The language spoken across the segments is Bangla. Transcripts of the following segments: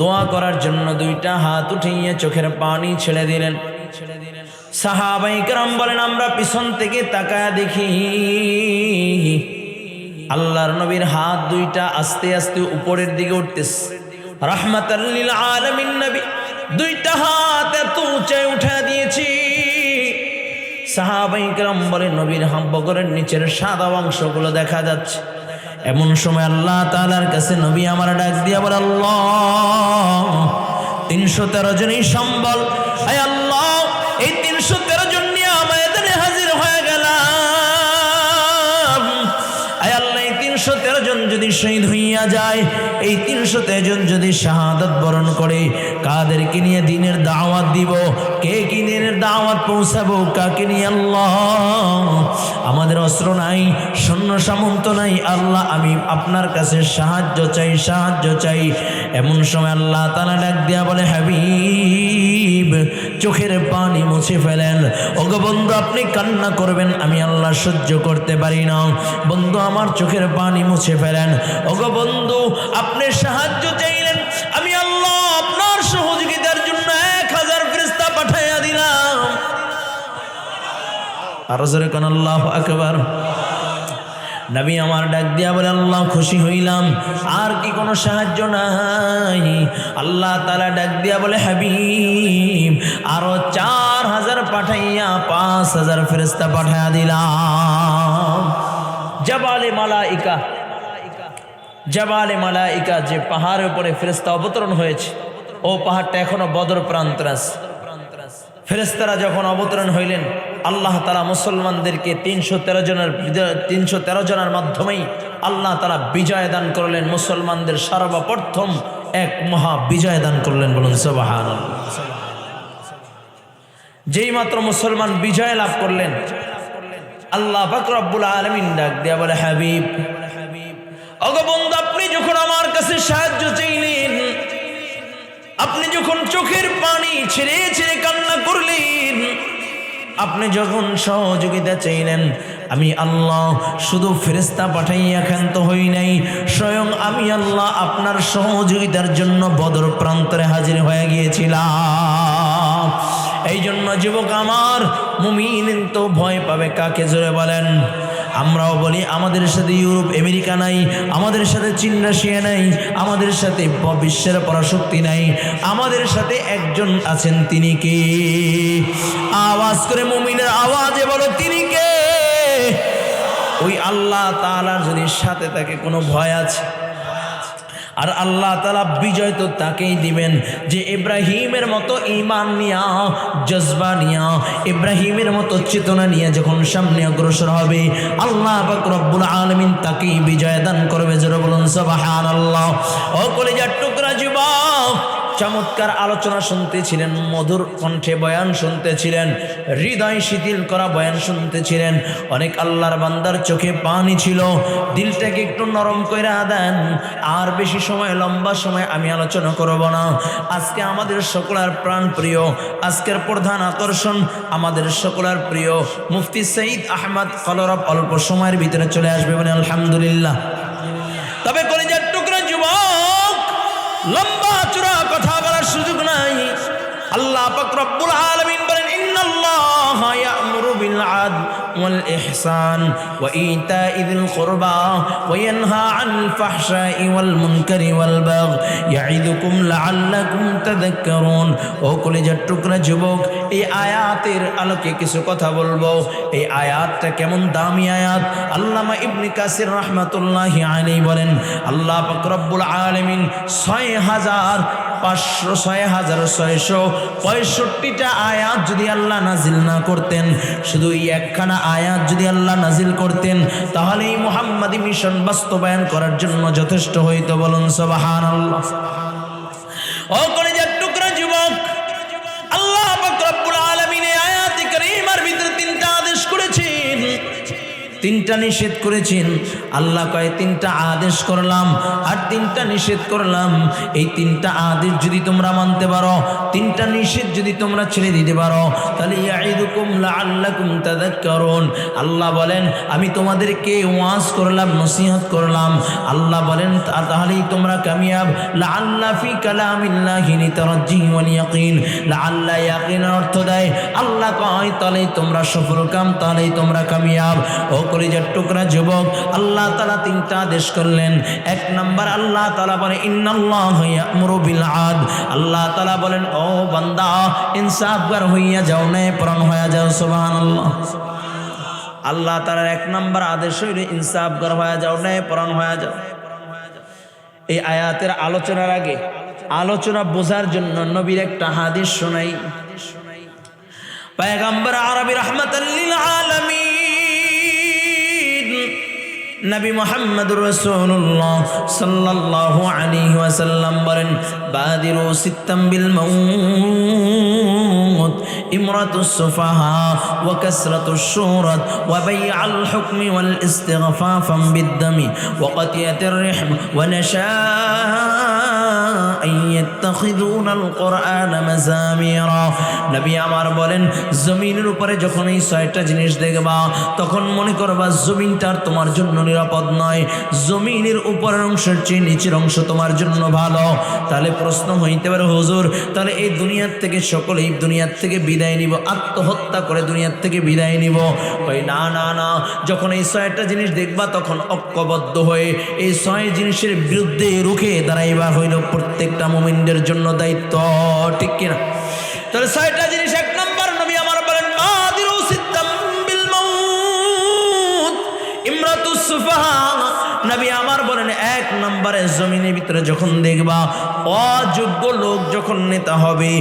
দোয়া করার জন্য দুইটা হাত উঠিয়ে চোখের পানি ছেড়ে দিলেন। সাহাবাই কেরম বলেন, আমরা পিছন থেকে তাকায় দেখি, আল্লাহর নবীর হাত দুইটা আস্তে আস্তে উপরের দিকে উঠতেছে। রহমতাল্লিল আলমিন নবী, দুইটা হাত এত উঁচায় উঠা দিয়েছি। সাহাবাই বলে নবীর হাম্বগরের নিচের সাদা অংশগুলো দেখা যাচ্ছে। এমন সময় আল্লাহ তালার কাছে নবী আমার ডাক দিয়ে আবার আল্লাহ, তিনশো তেরো জনই সম্বল। আল্লাহ, এই তিনশো তেরো তিনশো তেরো জন যদি শহীদ হইয়া যায়, এই তিনশো তেরো জন যদি শাহাদত বরণ করে, কাদেরকে নিয়ে দিনের দাওয়াত দিব? কে কি দিনের দাওয়াত পৌঁছাবো? কাকে নিয়ে আল্লাহ? আমাদের অস্ত্র নাই, সৈন্য সামন্ত নাই। আল্লাহ, আমি আপনার কাছে সাহায্য চাই সাহায্য চাই। এমন সময় আল্লাহ তালা ডাক দিয়া বলে, হাবিব, চোখের পানি মুছে ফেলেন। ওগো বন্ধু, আপনি কান্না করবেন, আমি আল্লাহ সহ্য করতে পারি না। বন্ধু, আমার চোখের পানি মুছে ফেলেন। ওগো বন্ধু, আপনি সাহায্য চাইলেন। আমি আল্লাহ আপনার সহযোগিতার জন্য এক হাজার ফেরেশতা পাঠাইয়া দিলাম। আরও জোরে কোন আল্লাহ আকবার। নবী আমার ডাক দিয়া বলে, আল্লাহ, খুশি হইলাম। আর কি কোনো সাহায্য নাই? আল্লাহ তালা ডাক দিয়া বলে, হাবিব, আরও চার হাজার পাঠাইয়া পাঁচ হাজার ফেরেস্তা পাঠাইয়া দিলাম। জবালে মালাইকা জবালে মালাইকা যে পাহাড়ের উপরে ফেরেস্তা অবতরণ হয়েছে। ও পাহাড়টা এখনও বদর প্রান্তর আছে। ফেরেস্তারা যখন অবতরণ হইলেন, আল্লাহ তালা মুসলমানদেরকে তিনশো তেরো জনের তিনশো তেরো জনের মাধ্যমেই আল্লাহ তালা বিজয় দান করলেন। মুসলমানদের সর্বপ্রথম এক মহা বিজয় দান করলেন বলুন সবাহান যেই মাত্র মুসলমান বিজয় লাভ করলেন আল্লাহ ফাকরাবুল আলমিন ডাক দিয়া বলে, হাবিব অগবন্ধু আপনি যখন আমার কাছে সাহায্য চাইলেন, আপনি যখন চোখের পানি ছেড়ে ছেড়ে কান্না করলেন, আপনি যখন সহযোগিতা চাইলেন, আমি আল্লাহ শুধু ফেরেস্তা পাঠাইয়া ক্ষান্ত হই নাই, স্বয়ং আমি আল্লাহ আপনার সহযোগিতার জন্য বদর প্রান্তরে হাজির হয়ে গিয়েছিলাম। এই জন্য যুবক আমার, মুমিন তো ভয় পাবে কাকে জোরে বলেন? আমরাও বলি, আমাদের সাথে ইউরোপ, আমেরিকা নাই, আমাদের সাথে চীন, রাশিয়া নাই, আমাদের সাথে বিশ্বের পরাশক্তি নাই, আমাদের সাথে একজন আছেন তিনি কে? আওয়াজ করে মুমিনের আওয়াজে বলো, তিনি কে? ওই আল্লাহ তালার যদি সাথে তাকে কোনো ভয় আছে? আর আল্লাহ তালা বিজয় তো তাকেই দিবেন যে ইব্রাহিমের মতো ইমান নিয়া জজবা নিয়া, ইব্রাহিমের মতো চেতনা নিয়ে যখন সামনে অগ্রসর হবে, আল্লাহ রব্বুল আলমিন তাকেই বিজয় দান করবে। জোরে বলুন সবাহান আল্লাহ ও কলেজার টুকরা যুবক চমৎকার আলোচনা শুনতেছিলেন, মধুর কণ্ঠে বয়ান শুনতেছিলেন, হৃদয় শিথিল করা বয়ান শুনতেছিলেন। অনেক আল্লাহর বান্দার চোখে পানি ছিল, দিলটাকে একটু নরম করে দেন, আর বেশি সময়, লম্বা সময় আমি আলোচনা করব না। আজকে আমাদের সকলের প্রাণ প্রিয়, আজকের প্রধান আকর্ষণ আমাদের সকলের প্রিয় মুফতি সঈদ আহমদ কলরব অল্প সময়ের ভিতরে চলে আসবে মানে আলহামদুলিল্লাহ। তবে কলেজের টুকরা যুবক, লম্বা আল্লাহ পাক রব্বুল আলামিন বলেন, ইন্নাল্লাহ ইয়া'মুরু বিল আদল ওয়াল ইহসান ওয়া ইতা'i যিল কুরবা ওয়া ইয়ানহা আনিল ফাহশাই ওয়াল মুনকারি ওয়াল বাগয় ইয়া'iদুকুম লা'আল্লাকুম তাযাক্কারুন। ও কলেজের টুকরা যুবক, এই আয়াতের আলোকে কিছু কথা বলব। এই আয়াতটা কেমন দামি আয়াত? আল্লামা ইবনে কাসির রহমাতুল্লাহি আলাইহি বলেন, আল্লাহ পাক রব্বুল আলামিন ছয় হাজার পাঁচশো, ছয় হাজার, ছয়শো পঁয়ষট্টিটা আয়াত যদি আল্লাহ নাজিল না করতেন, শুধু এই একখানা আয়াত যদি আল্লাহ নাজিল করতেন তাহলে এই মোহাম্মদী মিশন বাস্তবায়ন করার জন্য যথেষ্ট হইতো বলুন সবাহান আল্লাহ ও কলেজের তিনটা নিষেধ করেছেন। আল্লাহ কয়, তিনটা আদেশ করলাম আর তিনটা নিষেধ করলাম। এই তিনটা আদেশ যদি তোমরা মানতে পারো, তিনটা নিষেধ যদি তোমরা ছেড়ে দিতে পারো, তাহলে ইয়াইদুকুম লাআল্লাকুম তাযাক্কারুন। আল্লাহ বলেন, আমি তোমাদেরকে ওয়াজ করলাম, নসিহত করলাম। আল্লাহ বলেন তাহলেই তোমরা কামিয়াব। লাআল্লা ফি কালামিল্লাহি লিতারাজ্জি ওয়াল ইয়াকিন। ইয়াকিনের অর্থ দেয়, আল্লাহ কয়, তাহলেই তোমরা সফল কাম তাহলেই তোমরা কামিয়াব। ও কলিজার টুকরা যুবক, আল্লাহ তাআলা তিনটা আদেশ করলেন। এক নাম্বার, আল্লাহ তাআলা বলে, ইন্নাল্লাহ আদ। আল্লাহ তাআলা বলেন, ও বান্দা ইনসাফগার হইয়া যাও নে, প্রাণ হইয়া যাও, সুবহানাল্লাহ। আল্লাহ তাআলার এক নাম্বার আদেশ হইল ইনসাফগার হইয়া যাও নে, প্রাণ হইয়া যাও। এই আয়াতের আলোচনার আগে আলোচনা বোঝার জন্য নবীর একটা হাদিস শোনাই। পায়গাম্বর আরবি রহমতাল্লিল আলামিন নবী মোহাম্মদ রসুল্লাহ সাল্লাল্লাহু আলাইহি ওয়াসাল্লাম বলেন বাদিরু সিত্তাম বিল মাউত ইমরাতু সুফাহা ওয়া কাসরাতু শুরাত ওয়া বাই'আল হুকমি ওয়াল ইস্তিগফাফাম বিদ-দামি ওয়া কাতিয়াতির রিহম ওয়া নাশাআ কোরআন মাজামিরা নবী আমার বলেন, জমিনের উপরে যখন এই ছয়টা জিনিস দেখবা, তখন মনে করবা জমিনটার তোমার জন্য নিরাপদ নয়। জমিনের উপরের অংশের চেয়ে নিচের অংশ তোমার জন্য ভালো। তাহলে প্রশ্ন হইতে পারে, হুজুর, তাহলে এই দুনিয়ার থেকে সকলেই দুনিয়ার থেকে বিদায় নিব, আত্মহত্যা করে দুনিয়ার থেকে বিদায় নিব। ওই না না না, যখন এই ছয়টা জিনিস দেখবা, তখন ঐক্যবদ্ধ হয়ে এই ছয় জিনিসের বিরুদ্ধে রুখে দাঁড়াইবা হইল প্রত্যেকটা মোমিনদের জন্য দায়িত্ব, ঠিক কিনা? তাহলে ছয়টা জিনিস, এক নম্বর নবী আমার বলেন নবী আমার বলেন, এক নম্বরে জমিনের ভিতরে যখন দেখবা, অযোগ্য লোক যখন নেতা হবে,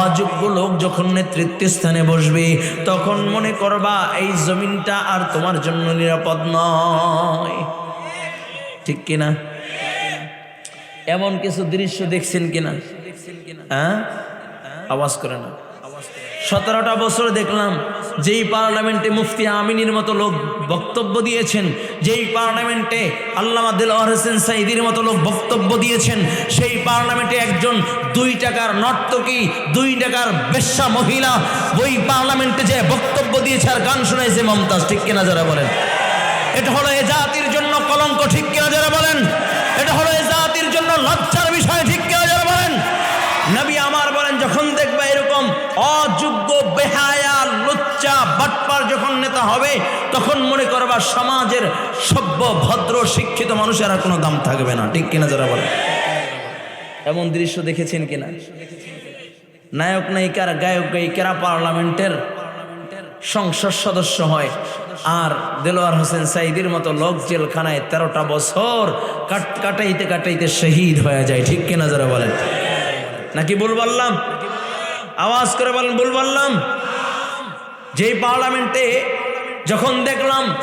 অযোগ্য লোক যখন নেতৃত্ব স্থানে বসবে, তখন মনে করবা, এই জমিনটা আর তোমার জন্য নিরাপদ নয়। ঠিক কিনা? এমন কিছু দৃশ্য দেখছেন কিনা? হ্যাঁ? আওয়াজ করে না। সতেরোটা বছর দেখলাম যেই পার্লামেন্টে মুফতি আমিনীর মতো লোক বক্তব্য দিয়েছেন, যেই পার্লামেন্টে আল্লামা দিলওয়ার হোসেন সাইদির মতো লোক বক্তব্য দিয়েছেন, সেই পার্লামেন্টে একজন দুই টাকার নর্তকী, দুই টাকার বেশ্যা মহিলা ওই পার্লামেন্টে যে বক্তব্য দিয়েছে আর গান শোনাইছে মমতাজ, ঠিক কিনা যারা বলেন? এটা হলো এ জাতির জন্য কলঙ্ক, ঠিক কিনা যারা বলেন? এটা হলো এ জাতির লজ্জার বিষয় ঠিক কিনা যারা বলেন? নবী আমার বলেন, যখন দেখবে এরকম অযোগ্য, বেহায়া, লুচ্চা, বাটপার যখন নেতা হবে, তখন মনে করবা সমাজের সভ্য, ভদ্র, শিক্ষিত মানুষের আর কোনো দাম থাকবে না। ঠিক কিনা যারা বলেন? এমন দৃশ্য দেখেছেন কিনা? নায়ক, নায়িকার, গায়ক গায়িকারা পার্লামেন্টের সংসদ সদস্য হয়। আর দেলোয়ার হোসেন সাইদির মতো লোক জেলখানায় তেরোটা বছর কাট কাটাইতে কাটাইতে শহীদ হয়ে যায়। ঠিক কিনা যারা বলেন? নাকি ভুল বললাম? আওয়াজ করে বলেন, ভুল বললাম? যেই পার্লামেন্টে যখন দেখলাম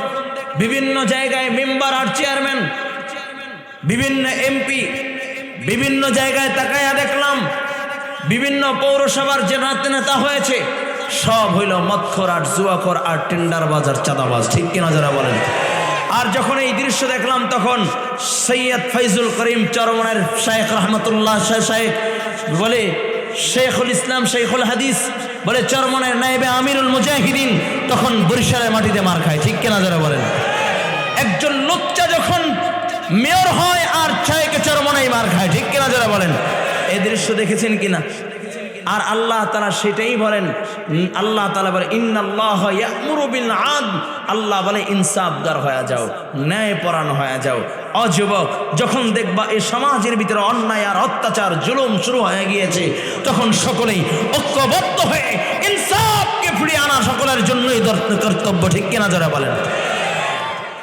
বিভিন্ন জায়গায় মেম্বার আর চেয়ারম্যান, বিভিন্ন এমপি, বিভিন্ন জায়গায় তাকায়া দেখলাম বিভিন্ন পৌরসভার যে নাতে নেতা হয়েছে সব হইল মৎখর আর জুয়াখর আর টেন্ডার বাজার চাঁদাবাজ। ঠিক কিনা যারা বলেন? আর যখন এই দৃশ্য দেখলাম, তখন সৈয়দ ফৈজুল করিম চরমনের শায়েখ রহমতুল্লাহ শাহ শাহেখ বলে, শেখুল ইসলাম, শেখুল হাদিস, বলে চরমনের নাইবে আমিরুল মুজাহিদিন তখন বরিশালের মাটিতে মার খায়। ঠিক কিনা যারা বলেন? একজন লোচ্চা যখন মেয়র হয় আর ছায়কে চরমনাই মার খায়। ঠিক কিনা যারা বলেন? এই দৃশ্য দেখেছেন কিনা? আর আল্লাহ তালা সেটাই বলেন আল্লাহ তালা বলে, ইন্নাল্লাহ ইয়ামুরু বিল আদ আল্লাহ বলে ইনসাফদার হয়ে যাও ন্যায় পরাণ হয়ে যাও। অযুবক, যখন দেখবা এই সমাজের ভিতরে অন্যায় আর অত্যাচার, জুলুম শুরু হয়ে গিয়েছে, তখন সকলেই ঐক্যবদ্ধ হয়ে ইনসাফকে ফিরিয়ে আনা সকলের জন্যই কর্তব্য, ঠিক কিনা যারা বলেন?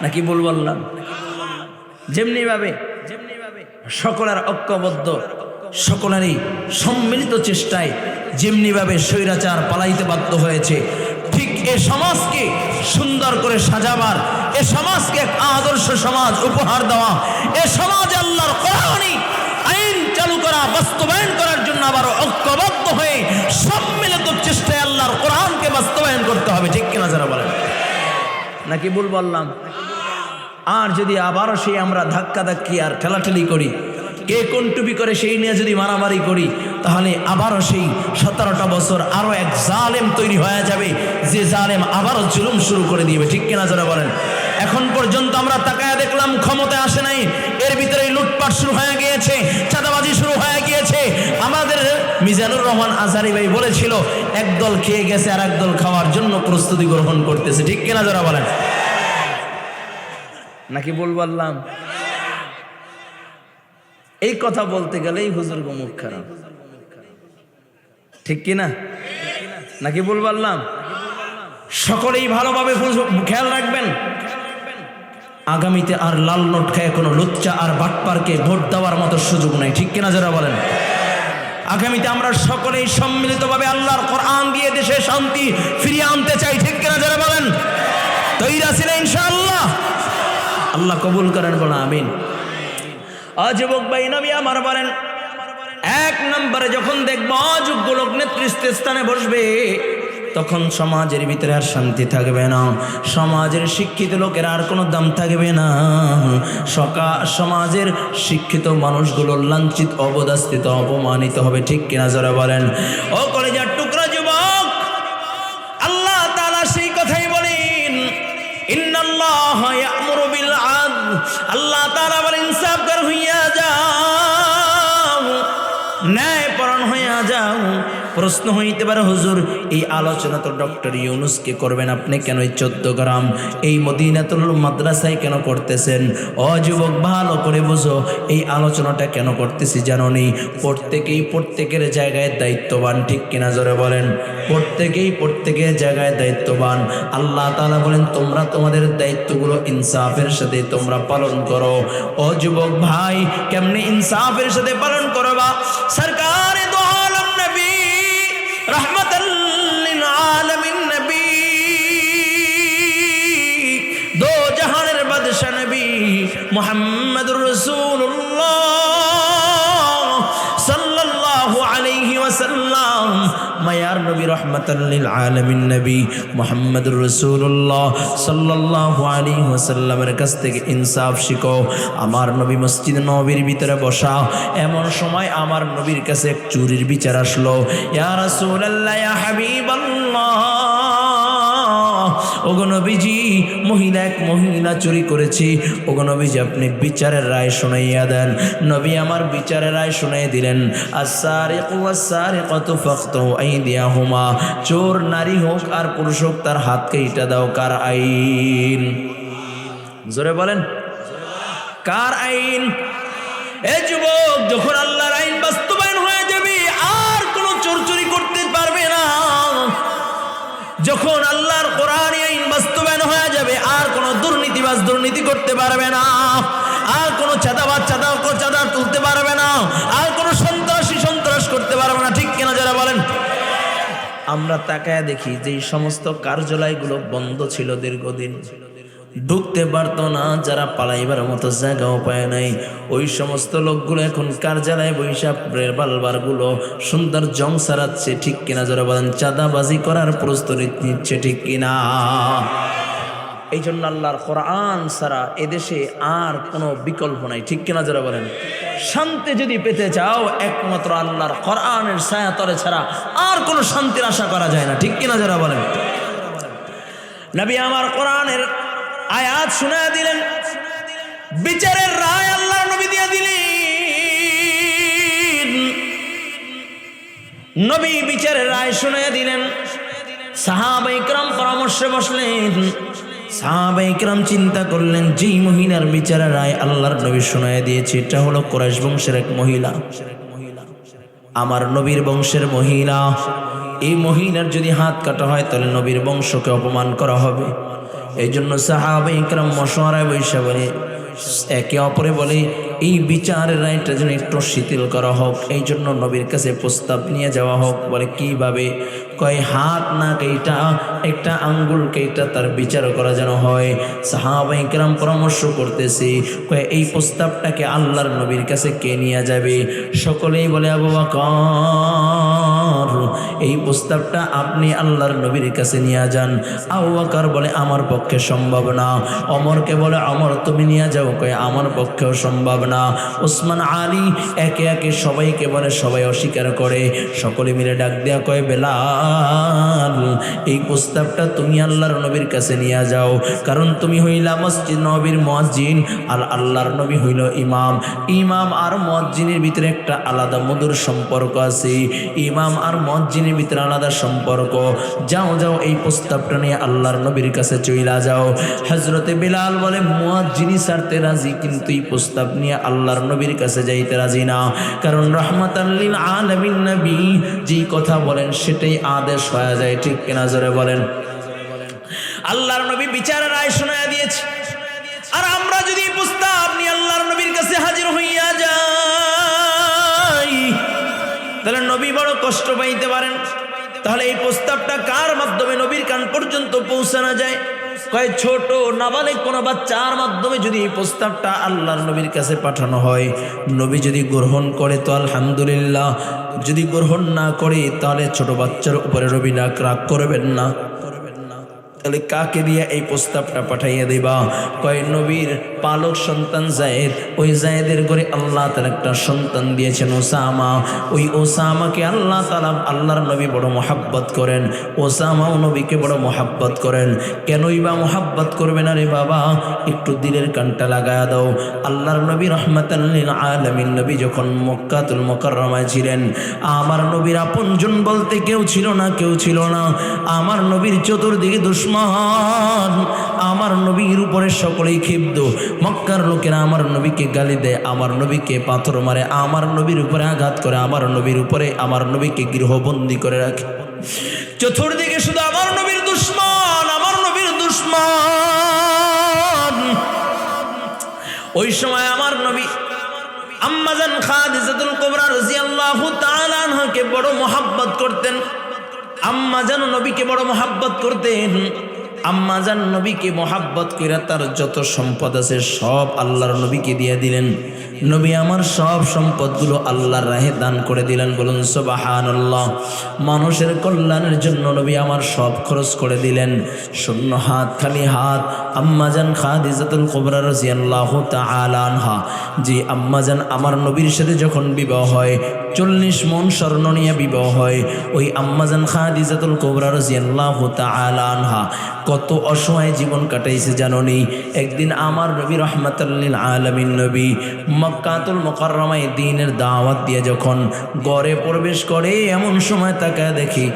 নাকি ভুল বললাম? যেমনি ভাবে সকলের ঐক্যবদ্ধ সকলেরই সম্মিলিত চেষ্টায় যেমনিভাবে স্বৈরাচার পালাইতে বাধ্য হয়েছে। ঠিক এ সমাজকে সুন্দর করে সাজাবার, এ সমাজকে এক আদর্শ সমাজ উপহার দেওয়া, এ সমাজ আল্লাহর কোরআনই আইন চালু করা, বাস্তবায়ন করার জন্য আবার ঐক্যবদ্ধ হয়ে সম্মিলিত চেষ্টায় আল্লাহর কোরআনকে বাস্তবায়ন করতে হবে। ঠিক কিনা যারা বলেন? নাকি ভুল বললাম? আর যদি আবারও সেই আমরা ধাক্কা ধাক্কি আর ঠেলাঠেলি করি কে কোন টুপি করে সেই নিয়ে যদি মারামারি করি, তাহলে আবারও সেই সতেরোটা বছর আরও এক জালেম তৈরি হয়ে যাবে, যে জালেম আবারও জুলুম শুরু করে দিবে। ঠিক কিনা যারা বলেন? এখন পর্যন্ত আমরা তাকায় দেখলাম ক্ষমতায় আসে নাই, এর ভিতরে লুটপাট শুরু হয়ে গিয়েছে, চাঁদাবাজি শুরু হয়ে গিয়েছে। আমাদের মিজানুর রহমান আজারি ভাই বলেছিল একদল খেয়ে গেছে আর একদল খাওয়ার জন্য প্রস্তুতি গ্রহণ করতেছে। ঠিক কিনা যারা বলেন? নাকি বল বললাম? এই কথা বলতে গেলেই হুজুর মুখ খারাপ। ঠিক কিনা? নাকি বল বললাম? সকলেই ভালোভাবে খেয়াল রাখবেন। আগামীতে আর লাল নোট খায় কোনো লুচ্চা আর বাটপারকে ভোট দেওয়ার মতো সুযোগ নাই। ঠিক কিনা যারা বলেন? আগামীতে আমরা সকলেই সম্মিলিতভাবে আল্লাহর কোরআন দিয়ে দেশে শান্তি ফিরিয়ে আনতে চাই। ঠিক কিনা যারা বলেন? তৈরি না ইনশাআল্লাহ। আল্লাহ কবুল করেন বলা আমিন। অযুবক ভাই নবী আমার বলেন, এক নম্বরে যখন দেখব অযোগ্য লোক নেতৃত্ব স্থানে বসবে, তখন সমাজের ভিতরে আর শান্তি থাকবে না। সমাজের শিক্ষিত লোকের আর কোনো দাম থাকবে না। সকা, সমাজের শিক্ষিত মানুষগুলো লাঞ্ছিত অবদাস্তিত অপমানিত হবে, ঠিক কিনা যারা বলেন? ও কলেজার টুকরা যুবক, আল্লাহ তাআলা সেই কথাই বলেন আল্লাহ তাআলা আবার ইনসাফ কর হইয়া যাও ন্যায় পরণ হইয়া যাও। প্রশ্ন হইতে পারে, হুজুর, এই আলোচনা তো ডক্টর ইউনুসকে করবেন আপনি কেন এই চোদ্দ গ্রাম? এই মদিনাতুল মাদ্রাসায় কেন করতেছেন? ও যুবক, ভালো করে বুঝো, এই আলোচনাটা কেন করতেছি জানো নি? প্রত্যেকেই প্রত্যেকের জায়গায় দায়িত্ববান, ঠিক কিনা জোরে বলেন? প্রত্যেকেই প্রত্যেকের জায়গায় দায়িত্ববান। আল্লাহ তালা বলেন, তোমরা তোমাদের দায়িত্বগুলো ইনসাফের সাথে তোমরা পালন করো। ও যুবক ভাই, কেমনে ইনসাফের সাথে পালন মায়ার নবী রহমতুল্লিল আলমিন নবী মোহাম্মদ রসুল্লাহ সাল্লাহ আলী ওসাল্লামের কাছ থেকে ইনসাফ শিখো। আমার নবী মসজিদ নবীর ভিতরে বসা। এমন সময় আমার নবীর কাছে এক চুরির বিচার আসলো। ইয়ার রসুল্লাহ হাবিবাল্লাহ। ওগো নবীজি, মহিলা এক মহিলা চুরি করেছি। ওগো নবীজি, আপনি বিচারের রায় শুনাইয়া দেন। নবী আমার বিচারের রায় শুনাই দিলেন। আসারিকাতু ফাকতু আইদিয়াহুমা। চোর, নারী হোক আর পুরুষ হোক, তার হাতকে ইটা দাও। কার আইন? জোরে বলেন। কার আইন? এ যুবক, যখন আল্লাহর আইন বাস্তবায়ন হয়ে যাবে, আর কোনো চোর চুরি করতে পারবে না। যখন দুর্নীতিবাজ দুর্নীতি করতে পারবে না। আর কোনো চাঁদাবাজ চাঁদা চাঁদা তুলতে পারবে না। আর কোনো সন্ত্রাসী, সন্ত্রাস করতে পারবে না। ঠিক কিনা যারা বলেন? আমরা তাকায় দেখি যে সমস্ত কার্যালয়গুলো বন্ধ ছিল দীর্ঘদিন। ঢুকতে পারতো না, যারা পালাইবার মতো জায়গাও পায় নাই। ওই সমস্ত লোকগুলো এখন কার্যালয়ে বৈশাখ বালবারগুলো সুন্দর জং সারাচ্ছে। ঠিক কিনা যারা বলেন? চাঁদাবাজি করার প্রস্তুতি নিচ্ছে ঠিক কিনা? এই জন্য আল্লাহর কোরআন ছাড়া এদেশে আর কোনো বিকল্প নাই। ঠিক কিনা যারা বলেন? শান্তি যদি পেতে চাও, একমাত্র আল্লাহর কোরআনের ছায়াতলে ছাড়া আর কোনো শান্তির আশা করা যায় না। ঠিক কিনা যারা বলেন? নবী আমার কোরআনের আয়াত শুনে দিলেন। বিচারের রায় আল্লাহ নবী দিয়ে দিলেন। নবী বিচারের রায় শুনে দিলেন। সাহাবাইকরাম পরামর্শে বসলেন। সাহাবাইকরাম চিন্তা করলেন, যেই মহিলার বিচারের রায় আল্লাহর নবী শোনায় দিয়েছে, এটা হলো কোরাইশ বংশের এক মহিলা। আমার নবীর বংশের মহিলা। এই মহিলার যদি হাত কাটা হয়, তাহলে নবীর বংশকে অপমান করা হবে। এই জন্য সাহাবাইকরাম ইকরাম বৈশাখ বৈশা বলে একে অপরে বলে, এই বিচারের রায়টা যেন একটু শিথিল করা হোক, এই জন্য নবীর কাছে প্রস্তাব নিয়ে যাওয়া হোক। বলে, কীভাবে? কয়, হাত না কেইটা একটা আঙ্গুল কেইটা তার বিচার করা যেন হয়। সাহাবাই কেরাম পরামর্শ করতেছি, কয়, এই প্রস্তাবটাকে আল্লাহর নবীর কাছে কে নিয়ে যাবে? সকলেই বলে, আবু বকর। এই প্রস্তাবটা আপনি আল্লাহর নবীর কাছে নিয়ে যান। আবু বলে, আমার পক্ষে সম্ভব না। অমরকে বলে অমর তুমি নিয়ে যাও। কয়, আমার পক্ষেও সম্ভব না। ওসমান, আলী একে একে সবাইকে বলে, সবাই অস্বীকার করে। সকলে মিলে ডাক দেয়া কয়, বেলাল, এই প্রস্তাবটা তুমি আল্লাহর নবীর কাছে নিয়ে যাও। কারণ তুমি হইলা মসজিদ নবীর মসজিদ আর আল্লাহর নবী হইল ইমাম। ইমাম আর মসজিদের ভিতরে একটা আলাদা মধুর সম্পর্ক আছে। ইমাম আর মসজিদের ভিতরে আলাদা সম্পর্ক। যাও যাও, এই প্রস্তাবটা নিয়ে আল্লাহর নবীর কাছে চইলা যাও। হজরতে বিলাল বলে মুয়াজ্জিনি সারতে রাজি, কিন্তু এই প্রস্তাব নিয়ে আল্লাহর নবীর কাছে যাইতে রাজি না। কারণ রহমত আল্লিল আলমিন নবী, যেই কথা বলেন সেটাই আদেশ হয়ে যায়, ঠিক কিনা জোরে বলেন? আল্লাহর নবী বিচারের রায় শোনায় দিয়েছে। আর আমরা যদি প্রস্তাব তাহলে নবী বড় কষ্ট পাইতে পারেন। তাহলে এই প্রস্তাবটা কার মাধ্যমে নবীর কান পর্যন্ত পৌঁছানো যায়? কয়, ছোট, নাবালিক কোনো বাচ্চার মাধ্যমে যদি এই প্রস্তাবটা আল্লাহর নবীর কাছে পাঠানো হয়, নবী যদি গ্রহণ করে তো আলহামদুলিল্লাহ, যদি গ্রহণ না করে তাহলে ছোট বাচ্চার উপরে রবি রাগ করবেন না। তাহলে কাকে দিয়ে এই প্রস্তাবটা পাঠাইয়া দিবা? কয়, নবীর পালক সন্তান জায়েদ, ওই জায়েদের করে আল্লাহ তার একটা সন্তান দিয়েছেন ওসামা। ওই ওসামাকে আল্লাহ তালা আল্লাহর নবী বড় মহাব্বত করেন। ওসামাও নবীকে বড় মহাব্বত করেন। কেনই বা মহাব্বত করবে না রে বাবা? একটু দিলের কানটা লাগায়া দাও। আল্লাহর নবী রহমতাল্লিল আলমিন নবী যখন মক্কাতুল মোকাররমায় ছিলেন, আমার নবীর আপনজন বলতে কেউ ছিল না, কেউ ছিল না। আমার নবীর চতুর্দিকে দুশ্মন আমার নবীর উপরে সকলেই ক্ষিপ্ত। মক্কার লোকেরা আমার নবীকে গালি দেয়, আমার নবীকে পাথর মারে, আমার নবীর উপরে আঘাত করে, আমার নবীর উপরে আমার নবীকে গৃহবন্দী করে রাখে। চতুর্দিকে শুধু আমার নবীর দুশ্মন, আমার নবীর দুশ্মন। ওই সময় আমার নবী আম্মাজান খাদিজাতুল কুবরা রাদিয়াল্লাহু তাআলা আনহাকে বড় মোহাব্বত করতেন। আম্মা যেন নবীকে বড় মহাব্বত করতেন, আম্মা যান নবীকে মহাব্বত করে তার যত সম্পদ আছে সব আল্লাহর নবীকে দিয়ে দিলেন। নবী আমার সব সম্পদগুলো আল্লাহর রাহে দান করে দিলেন। বলুন সোবাহান মানুষের কল্যাণের জন্য নবী আমার সব খরচ করে দিলেন। শূন্য হাত, খালি হাত। আম্মাজান খাদিজাতুল কুবরা রাদিয়াল্লাহু তাআলা আনহা। যে আম্মাজান আমার নবীর সাথে যখন বিবাহ হয়, চল্লিশ মন স্বর্ণ নিয়ে বিবাহ হয়, ওই আম্মাজান খাদিজাতুল কুবরা রাদিয়াল্লাহু তাআলা আনহা। কত অসহায় জীবন কাটাইছে জাননি। একদিন আমার নবী রহমাতুল্লিল আলামিন নবী মক্কাতুল মোকাররমায় দিনের দাওয়াত দিয়ে যখন গড়ে প্রবেশ করে, এমন সময় তাকায় দেখি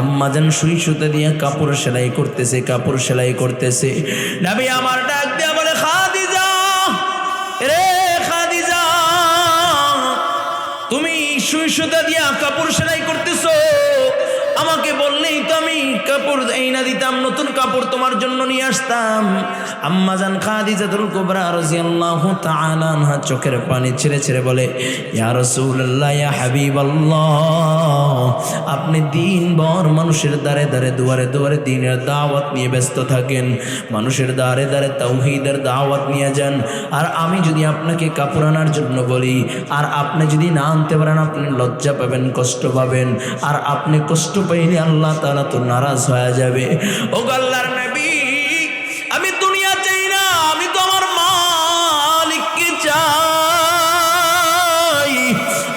আম্মাজান সুই সুতে দিয়ে কাপড় সেলাই করতেছে, কাপড় সেলাই করতেছে। নবী আমার ডাক দিয়া বলে, খাদিজা, রে খাদিজা, তুমি সুই সুতা দিয়া কাপড় সেলাই করতেছো? আমাকে বললেই তো আমি কাপড় এই না দিতাম, নতুন কাপড় তোমার জন্য নিয়ে আসতাম। আম্মাজান খাদিজাতুল কুবরা রাদিয়াল্লাহু তাআলা আনহা চোখের পানি ছেড়ে ছেড়ে বলে, ইয়া রাসূলুল্লাহ, ইয়া হাবিবাল্লাহ, আপনি দিন ভর মানুষের দ্বারে দ্বারে, দুয়ারে দুয়ারে দিনের দাওয়াত নিয়ে ব্যস্ত থাকেন, মানুষের দ্বারে দ্বারে তাওহীদের দাওয়াত নিয়ে যান। আর আমি যদি আপনাকে কাপড় আনার জন্য বলি, আর আপনি যদি না আনতে পারেন, আপনি লজ্জা পাবেন, কষ্ট পাবেন। আর আপনি কষ্ট পাইলে আল্লাহ তাআলা তো নারাজ হয়ে যাবে। ও আল্লাহর নবী, আমি দুনিয়া চাই না, আমি তো আমার মালিককে চাই।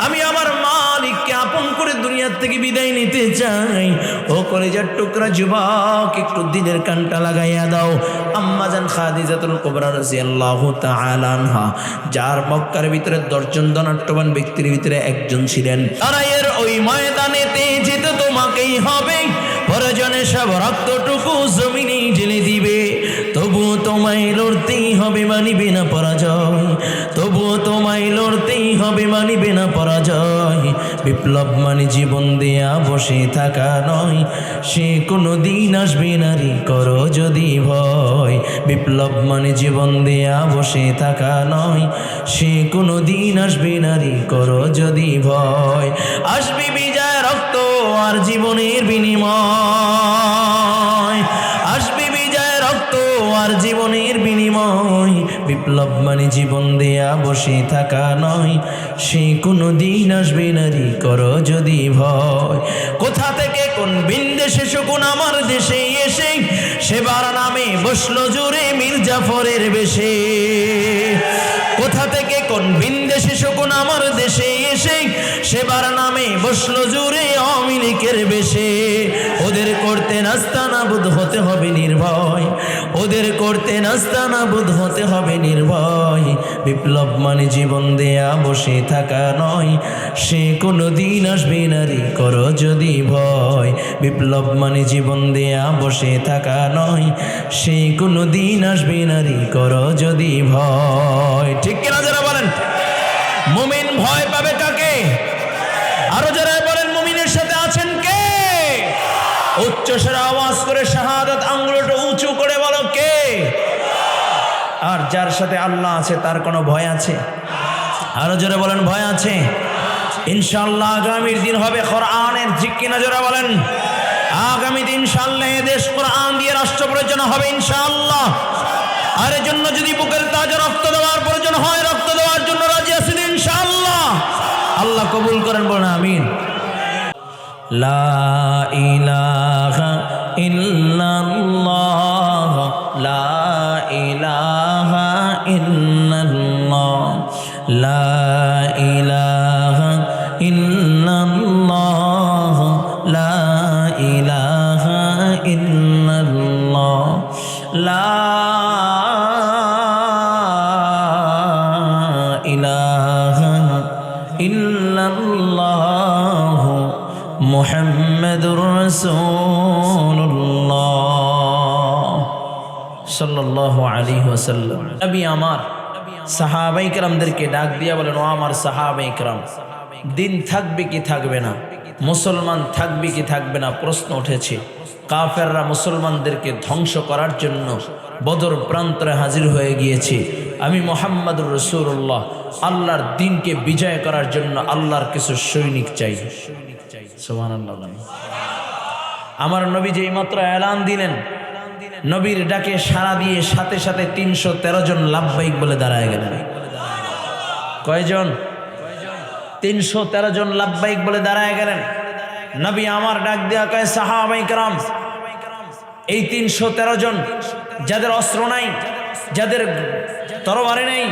আমি আমার মালিককে আপন করে দুনিয়ার থেকে বিদায় নিতে চাই। ও কলেজার টুকরা যুবক, একটু দিনের কানটা লাগাইয়া দাও। আম্মাজান খাদিজাতুল কুবরা রাদিয়াল্লাহু তাআলা আনহা, যার মক্কার ভিতরে দশজন ধনাট্যবান ব্যক্তির ভিতরে একজন ছিলেন। তারা এর ওই ময়দানেতে তোমাকেই হবে। প্রয়োজনে সব রক্তটুকু জমিনে ঢেলে দিবে। তবুও তোমায় লড়তেই হবে মানিবে না পরাজয়। তবুও তোমায় লড়তেই হবে মানিবে না পরাজয়। বিপ্লব মানে জীবন দেয়া, বসে থাকা নয়। সে কোনো দিন আসবে নারী করো যদি ভয়। বিপ্লব মানে জীবন দেয়া, বসে থাকা নয়। সে কোনো দিন আসবে নারী করো যদি ভয়। আসবে বিজয় আর জীবনের বিনিময়। আসবে বিজয় রক্ত আর জীবনের বিনিময়। বিপ্লব মানে জীবন দেয়া, বসে থাকা নয়। সে কোনো দিন আসবে নারী করো যদি ভয়। কোথা থেকে কোন বিন্দেশে শকুন আমার দেশে এসে? সেবার নামে বসল জুড়ে মির্জাফরের বেশে। কোথা থেকে কোন বিন্দেশে সেবার নামে বসল জুড়ে অমিলিকের বেশে। ওদের করতে নাস্তা নাবুদ হতে হবে নির্ভয়। ওদের করতে নাস্তা নাবুদ হতে হবে নির্ভয়। বিপ্লব মানে জীবন দেয়া, বসে থাকা নয়। সে কোনো দিন আসবে নারী করো যদি ভয়। বিপ্লব মানে জীবন দেয়া, বসে থাকা নয়। সে কোনো দিন আসবে নারী করো যদি ভয়। ঠিক কিনা যারা বলেন? মুমিন ভয় পাবে কাকে? উচ্চ স্বরে আওয়াজ করে শাহাদাত আঙ্গুলটা উঁচু করে বলো কে? আর যার সাথে আল্লাহ আছে, তার কোনো ভয় আছে? আরও জোরে বলেন, ভয় আছে? ইনশাআল্লাহ আগামীর দিন হবে কোরআনের ঠিক কিনা জোরে বলেন? আগামী দিন ইনশাআল্লাহ এ দেশ কোরআন দিয়ে রাষ্ট্র পরিচালনা হবে ইনশাআল্লাহ। আর এর জন্য যদি বুকের তাজা রক্ত দেওয়ার প্রয়োজন হয়, রক্ত দেওয়ার জন্য রাজি আছেন ইনশাআল্লাহ। আল্লাহ কবুল করেন, বলেন আমিন। লা আমার ডাক দিয়া বলেন, ও আমার দিন থাকবে কি থাকবে না? মুসলমান থাকবে কি থাকবে না? প্রশ্ন উঠেছে। কাফেররা মুসলমানদেরকে ধ্বংস করার জন্য বদর প্রান্তরে হাজির হয়ে গিয়েছে। আমি মোহাম্মদ রসুল্লাহ আল্লাহর দিনকে বিজয় করার জন্য আল্লাহর কিছু সৈনিক চাই। সৈনিক আল্লাহ আমার নবী যেই মাত্র এলান দিলেন, নবীর ডাকে সাড়া দিয়ে সাথে সাথে তিনশো তেরো জন লাভবাহিক বলে দাঁড়ায় গেলেন। কয়জন? তিনশো তেরো জন লাভবাহিক বলে দাঁড়ায় গেলেন। নবী আমার ডাক দেওয়া কয়, সাহাবাই কারাম, এই তিনশো তেরো জন যাদের অস্ত্র নাই, যাদের তরবারি নেই,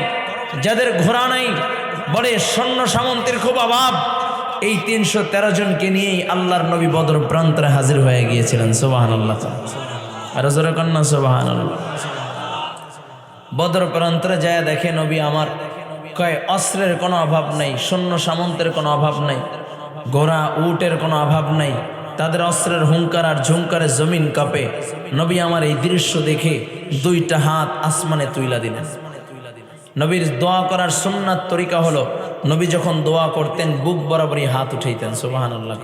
যাদের ঘোড়া নাই, বলে সৈন্য সামন্তের খুব অভাব। এই তিনশো তেরো জনকে নিয়েই আল্লাহর নবী বদর প্রান্তরে হাজির হয়ে গিয়েছিলেন সোবাহান আল্লাহ আর জোরে কন্যা সোবাহান আল্লাহ বদর প্রান্তরে যায় দেখে নবী আমার কয়, অস্ত্রের কোনো অভাব নাই, সৈন্য সামন্তের কোনো অভাব নাই গোড়া উটের কোনো অভাব নাই, তাদের অস্ত্রের হুঙ্কার আর ঝুঙ্কারে জমিন কাঁপে। নবী আমার এই দৃশ্য দেখে দুইটা হাত আসমানে তুইলা দিলেন। নবীর দোয়া করার সুন্নাত তরিকা হলো, নবী যখন দোয়া করতেন, বুক বরাবরই হাত উঠাইতেন সুবাহান আল্লাহ